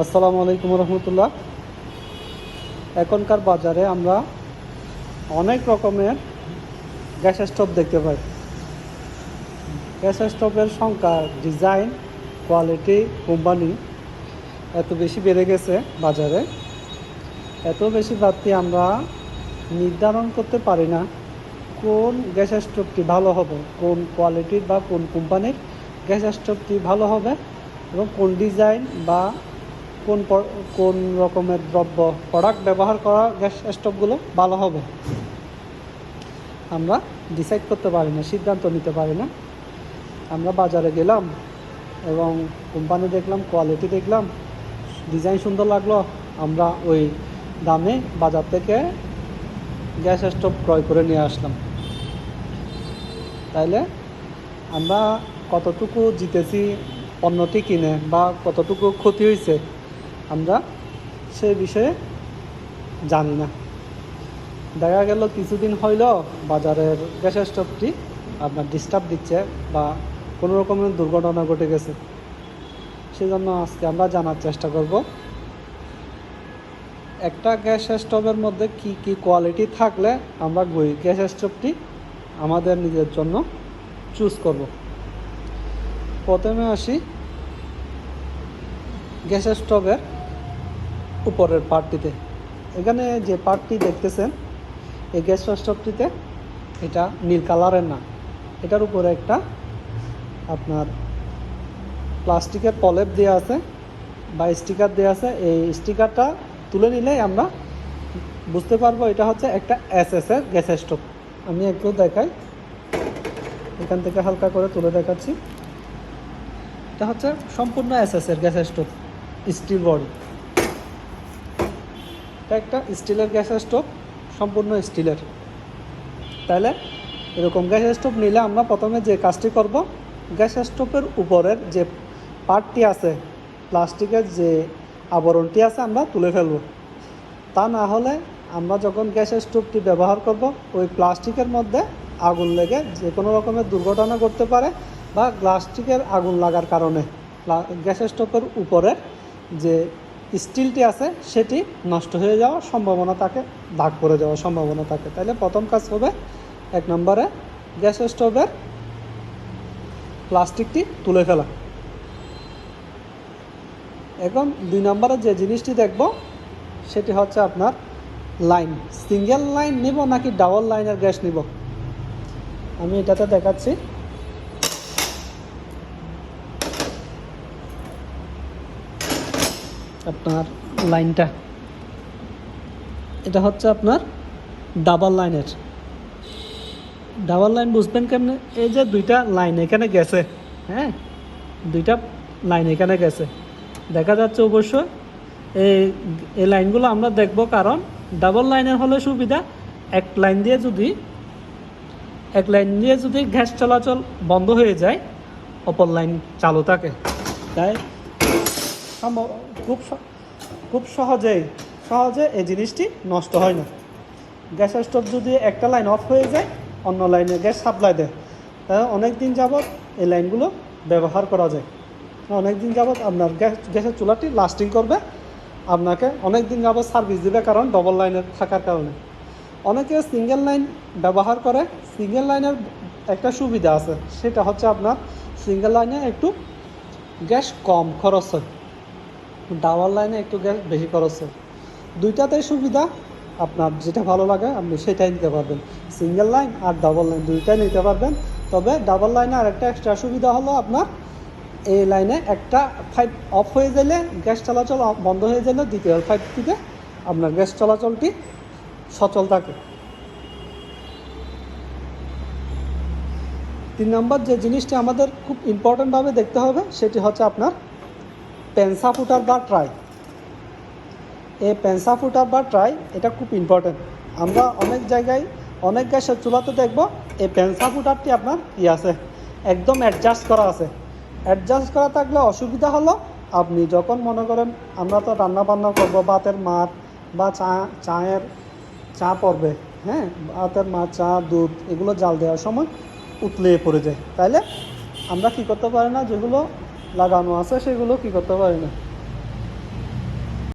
আসসালামু আলাইকুম রহমতুল্লাহ। এখনকার বাজারে আমরা অনেক রকমের গ্যাস স্টোভ দেখতে পাই। গ্যাস স্টোভের সংখ্যা, ডিজাইন, কোয়ালিটি, কোম্পানি এত বেশি বেড়ে গেছে বাজারে। এত বেশি বাড়তি আমরা নির্ধারণ করতে পারি না কোন গ্যাস স্টোভটি ভালো হবে, কোন কোয়ালিটির বা কোন কোম্পানির গ্যাস স্টোভটি ভালো হবে এবং কোন ডিজাইন বা কোন কোন রকমের দ্রব্য প্রোডাক্ট ব্যবহার করা গ্যাস স্টোভগুলো ভালো হবে? আমরা ডিসাইড করতে পারি না, সিদ্ধান্ত নিতে পারি না। আমরা বাজারে গেলাম এবং কোম্পানি দেখলাম কোয়ালিটি দেখলাম ডিজাইন সুন্দর লাগল, আমরা ওই দামে বাজার থেকে গ্যাস স্টোভ ক্রয় করে নিয়ে আসলাম। তাইলে আমরা কতটুকু জিতেছি পণ্যটি কিনে বা কতটুকু ক্ষতি হয়েছে আমরা সে বিষয়ে জানি না। দেখা গেল কিছুদিন হইল বাজারের গ্যাসের স্টোভটি আপনার ডিস্টার্ব দিচ্ছে বা কোনো রকমের দুর্ঘটনা ঘটে গেছে। সেজন্য আজকে আমরা জানার চেষ্টা করব, একটা গ্যাস স্টোভের মধ্যে কি কি কোয়ালিটি থাকলে আমরা গ্যাস স্টোভটি আমাদের নিজের জন্য চুজ করব। প্রথমে আসি গ্যাস স্টোভের উপরের পার্টটিতে। এখানে যে পার্টটি দেখতেছেন, এই গ্যাস স্টোভটিতে এটা নীল কালারের না। এটার উপরে একটা আপনার প্লাস্টিকের পলেপ দেওয়া আছে বা স্টিকার দেওয়া আছে। এই স্টিকারটা তুলে নিলেই আমরা বুঝতে পারব এটা হচ্ছে একটা এস এর গ্যাস স্টোভ আমি একটু দেখাই। এখান থেকে হালকা করে তুলে দেখাচ্ছি। এটা হচ্ছে সম্পূর্ণ এস এর গ্যাস স্টোভ স্টিল বডি এটা একটা স্টিলের গ্যাসের স্টোভ, সম্পূর্ণ স্টিলের। তাহলে এরকম গ্যাসের স্টোভ নিলে আমরা প্রথমে যে কাজটি করব, গ্যাসের স্টোভের উপরের যে পার্টটি আছে, প্লাস্টিকের যে আবরণটি আছে, আমরা তুলে ফেলব। তা না হলে আমরা যখন গ্যাসের স্টোভটি ব্যবহার করব, ওই প্লাস্টিকের মধ্যে আগুন লেগে যে কোনো রকমের দুর্ঘটনা করতে পারে বা প্লাস্টিকের আগুন লাগার কারণে। গ্যাসের স্টোভের উপরের যে স্টিলটি আছে, সেটি নষ্ট হয়ে যাওয়ার সম্ভাবনা থাকে দাগ পড়ে যাওয়ার সম্ভাবনা থাকে তাহলে প্রথম কাজ হবে এক নম্বরে গ্যাস স্টোভের প্লাস্টিকটি তুলে ফেলা। এখন দুই নম্বরে যে জিনিসটি দেখব, সেটি হচ্ছে আপনার লাইন। সিঙ্গেল লাইন নিব নাকি ডাবল লাইনের গ্যাস নিব? আমি এটাতে দেখাচ্ছি। আপনার লাইনটা। এটা হচ্ছে আপনার ডাবল লাইনের ডাবল লাইন বুঝবেন কেমনে? এই যে দুইটা লাইন এখানে গেছে হ্যাঁ? দুইটা লাইন এখানে গেছে। দেখা যাচ্ছে অবশ্য এই এই লাইনগুলো আমরা দেখব কারণ ডাবল লাইনের হলে সুবিধা, এক লাইন দিয়ে যদি, এক লাইন দিয়ে যদি গ্যাস চলাচল বন্ধ হয়ে যায়, অপর লাইন চালু থাকে। তাই সম্ভব খুব খুব সহজেই, সহজে এই জিনিসটি নষ্ট হয় না। গ্যাস স্টোভ যদি একটা লাইন অফ হয়ে যায়, অন্য লাইনে গ্যাস সাপ্লাই দেয়। তাহলে অনেক দিন যাবৎ এই লাইনগুলো ব্যবহার করা যায়। অনেক দিন যাবৎ আপনার গ্যাস, গ্যাসের চুলাটি লাস্টিং করবে। আপনাকে অনেক দিন যাবৎ সার্ভিস দেবে কারণ ডবল লাইনের থাকার কারণে। অনেকে সিঙ্গেল লাইন ব্যবহার করে। সিঙ্গেল লাইনের একটা সুবিধা আছে। সেটা হচ্ছে আপনার সিঙ্গেল লাইনে একটু গ্যাস কম খরচ হয়। ডাবল লাইনে একটু গ্যাস বেশি খরচ হয়। দুইটাতেই সুবিধা, আপনার যেটা ভালো লাগে আপনি সেটাই নিতে পারবেন। সিঙ্গেল লাইন আর ডাবল লাইন দুইটাই নিতে পারবেন। তবে ডাবল লাইনে আরেকটা এক্সট্রা সুবিধা হলো আপনার, এই লাইনে একটা ফাইভ অফ হয়ে গেলে গ্যাস চলাচল বন্ধ হয়ে গেলে দ্বিতীয় পাইপ থেকে আপনার গ্যাস চলাচলটি সচল থাকে। তিন নম্বর যে জিনিসটি আমাদের খুব ইম্পর্ট্যান্টভাবে দেখতে হবে, সেটি হচ্ছে আপনার পেন্সা ফুটার বা ট্রাই এই পেন্সা ফুটার বা ট্রাই এটা খুব ইম্পর্ট্যান্ট আমরা অনেক জায়গায়, অনেক গ্যাসের চুলাতে দেখব, এই পেন্সা ফুটারটি আপনার ই আছে? একদম অ্যাডজাস্ট করা আছে। অ্যাডজাস্ট করা থাকলে অসুবিধা হলো, আপনি যখন মনে করেন আমরা তো রান্না বান্না করব, ভাতের মার বা চা, চায়ের চা পড়বে হ্যাঁ? ভাতের মাছ চা, দুধ, এগুলো জাল দেওয়ার সময় উতলে পড়ে যায়। তাইলে আমরা কি করতে পারি না, যেগুলো লাগানো আছে সেগুলো কি করতে পারি না।